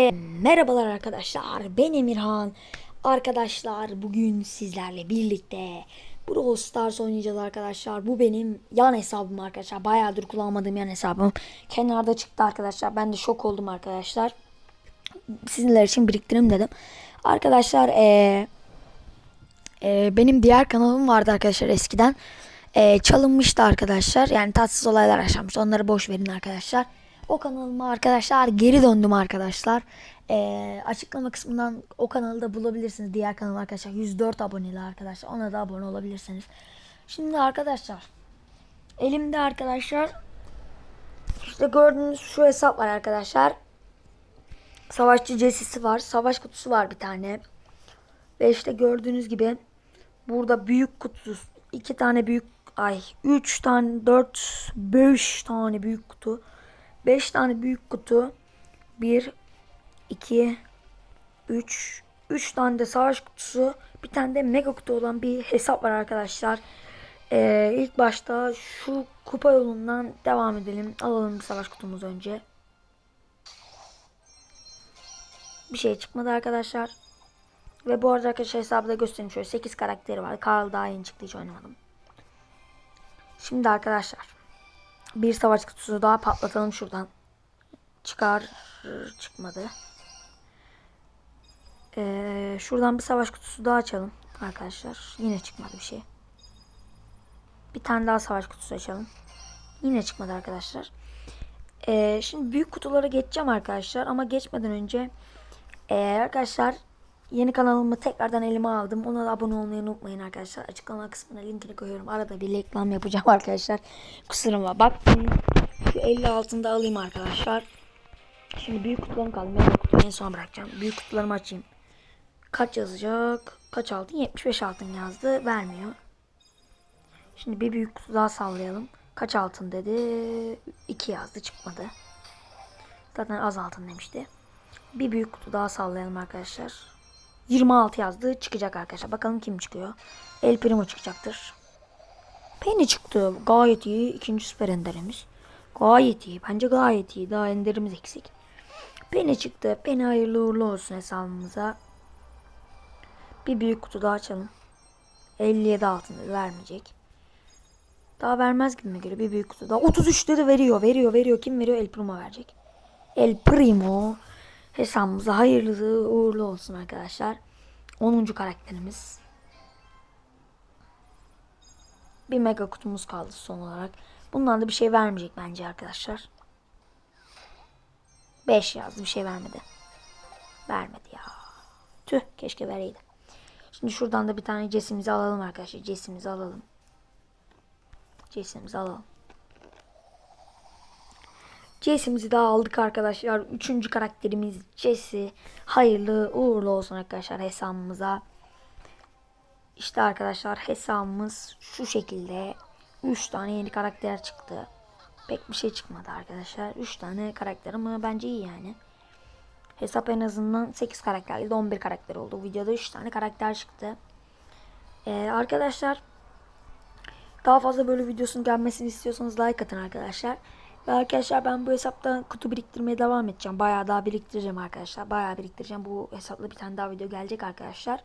birlikte merhabalar arkadaşlar ben Emirhan arkadaşlar bugün sizlerle birlikte Brawl Stars oynayacağız arkadaşlar bu benim yan hesabım arkadaşlar bayağıdır kullanmadığım yan hesabım kenarda çıktı arkadaşlar ben de şok oldum arkadaşlar sizinler için biriktirim dedim arkadaşlar eee ee, benim diğer kanalım vardı arkadaşlar eskiden. Ee, çalınmıştı arkadaşlar. Yani tatsız olaylar yaşanmış. Onları boş verin arkadaşlar. O kanalıma arkadaşlar geri döndüm arkadaşlar. Ee, açıklama kısmından o kanalı da bulabilirsiniz. Diğer kanal arkadaşlar 104 aboneli arkadaşlar. Ona da abone olabilirsiniz. Şimdi arkadaşlar elimde arkadaşlar işte gördüğünüz şu hesap var arkadaşlar. Savaşçı cesisi var. Savaş kutusu var bir tane. Ve işte gördüğünüz gibi burada büyük kutu, iki tane büyük ay, üç tane, dört, beş tane büyük kutu, beş tane büyük kutu, bir, iki, üç, üç tane de savaş kutusu, bir tane de mega kutu olan bir hesap var arkadaşlar. Ee, ilk başta şu kupa yolundan devam edelim. Alalım bir savaş kutumuzu önce. Bir şey çıkmadı arkadaşlar. Ve bu arada arkadaşlar hesabı da göstereyim şöyle 8 karakteri var. Karl daha yeni çıktı hiç oynamadım. Şimdi arkadaşlar bir savaş kutusu daha patlatalım şuradan. Çıkar çıkmadı. Ee, şuradan bir savaş kutusu daha açalım arkadaşlar. Yine çıkmadı bir şey. Bir tane daha savaş kutusu açalım. Yine çıkmadı arkadaşlar. Ee, şimdi büyük kutulara geçeceğim arkadaşlar ama geçmeden önce ee, arkadaşlar Yeni kanalımı tekrardan elime aldım. Ona da abone olmayı unutmayın arkadaşlar. Açıklama kısmına linkini koyuyorum. Arada bir reklam yapacağım arkadaşlar. Kusuruma bakmayın. Şu 50 altında alayım arkadaşlar. Şimdi büyük kutularım kaldı. Mega kutuyu en son bırakacağım. Büyük kutularımı açayım. Kaç yazacak? Kaç altın? 75 altın yazdı. Vermiyor. Şimdi bir büyük kutu daha sallayalım. Kaç altın dedi? 2 yazdı çıkmadı. Zaten az altın demişti. Bir büyük kutu daha sallayalım arkadaşlar. 26 yazdı. Çıkacak arkadaşlar. Bakalım kim çıkıyor. El Primo çıkacaktır. Penny çıktı. Gayet iyi. İkinci süper enderimiz. Gayet iyi. Bence gayet iyi. Daha enderimiz eksik. Penny çıktı. Penny hayırlı uğurlu olsun hesabımıza. Bir büyük kutu daha açalım. 57 altında vermeyecek. Daha vermez gibi mi göre bir büyük kutu daha. 33'te de veriyor. Veriyor veriyor. Kim veriyor? El Primo verecek. El Primo hesabımıza hayırlı uğurlu olsun arkadaşlar. 10. karakterimiz. Bir mega kutumuz kaldı son olarak. Bundan da bir şey vermeyecek bence arkadaşlar. 5 yazdı bir şey vermedi. Vermedi ya. Tüh keşke vereydi. Şimdi şuradan da bir tane cesimizi alalım arkadaşlar. Cesimizi alalım. Cesimizi alalım. Jesse'mizi daha aldık arkadaşlar. Üçüncü karakterimiz Jesse. Hayırlı uğurlu olsun arkadaşlar hesabımıza. İşte arkadaşlar hesabımız şu şekilde. Üç tane yeni karakter çıktı. Pek bir şey çıkmadı arkadaşlar. Üç tane karakter ama bence iyi yani. Hesap en azından 8 karakterli 11 karakter oldu. Videoda 3 tane karakter çıktı. Ee, arkadaşlar daha fazla böyle videosun gelmesini istiyorsanız like atın arkadaşlar. Ve arkadaşlar ben bu hesapta kutu biriktirmeye devam edeceğim. Bayağı daha biriktireceğim arkadaşlar. Bayağı biriktireceğim. Bu hesapla bir tane daha video gelecek arkadaşlar.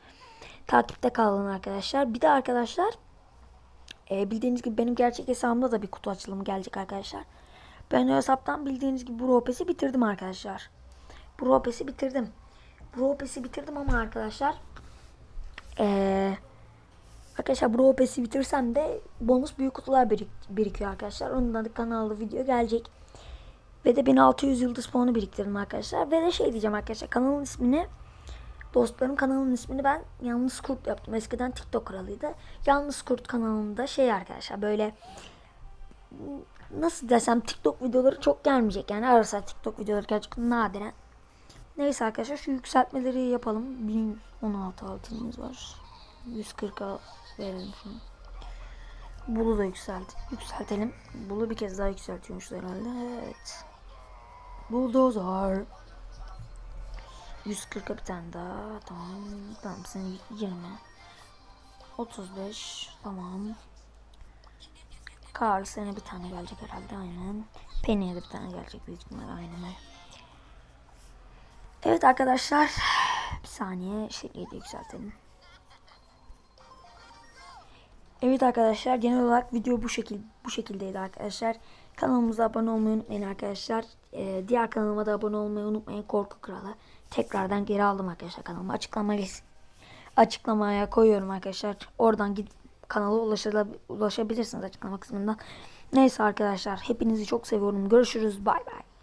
Takipte kalın arkadaşlar. Bir de arkadaşlar e, bildiğiniz gibi benim gerçek hesabımda da bir kutu açılımı gelecek arkadaşlar. Ben o hesaptan bildiğiniz gibi bu ropesi bitirdim arkadaşlar. Bu ropesi bitirdim. Bu ropesi bitirdim ama arkadaşlar eee Arkadaşlar bu OPS'i bitirsem de bonus büyük kutular birik birikiyor arkadaşlar. Ondan da kanalda video gelecek. Ve de 1600 yıldız puanı biriktirdim arkadaşlar. Ve de şey diyeceğim arkadaşlar kanalın ismini dostlarım kanalın ismini ben Yalnız Kurt yaptım. Eskiden TikTok kralıydı. Yalnız Kurt kanalında şey arkadaşlar böyle nasıl desem TikTok videoları çok gelmeyecek. Yani arasa TikTok videoları gerçekten nadiren. Neyse arkadaşlar şu yükseltmeleri yapalım. 1016 altınımız var. 140'a verelim şunu. Bulu da yükselt. Yükseltelim. Bulu bir kez daha yükseltiyormuş herhalde. Evet. Bulldozer. 140'a bir tane daha. Tamam. Tamam sen 20. 35. Tamam. Carl sana bir tane gelecek herhalde aynen. Penny'e de bir tane gelecek büyük ihtimal aynen. Evet arkadaşlar. Bir saniye şekli yükseltelim. Evet arkadaşlar genel olarak video bu şekil bu şekildeydi arkadaşlar. Kanalımıza abone olmayı unutmayın arkadaşlar. Ee, diğer kanalıma da abone olmayı unutmayın. Korku Kralı. Tekrardan geri aldım arkadaşlar kanalıma. Açıklamaya açıklamaya koyuyorum arkadaşlar. Oradan gidip kanala ulaşabil- ulaşabilirsiniz açıklama kısmından. Neyse arkadaşlar hepinizi çok seviyorum. Görüşürüz. Bay bay.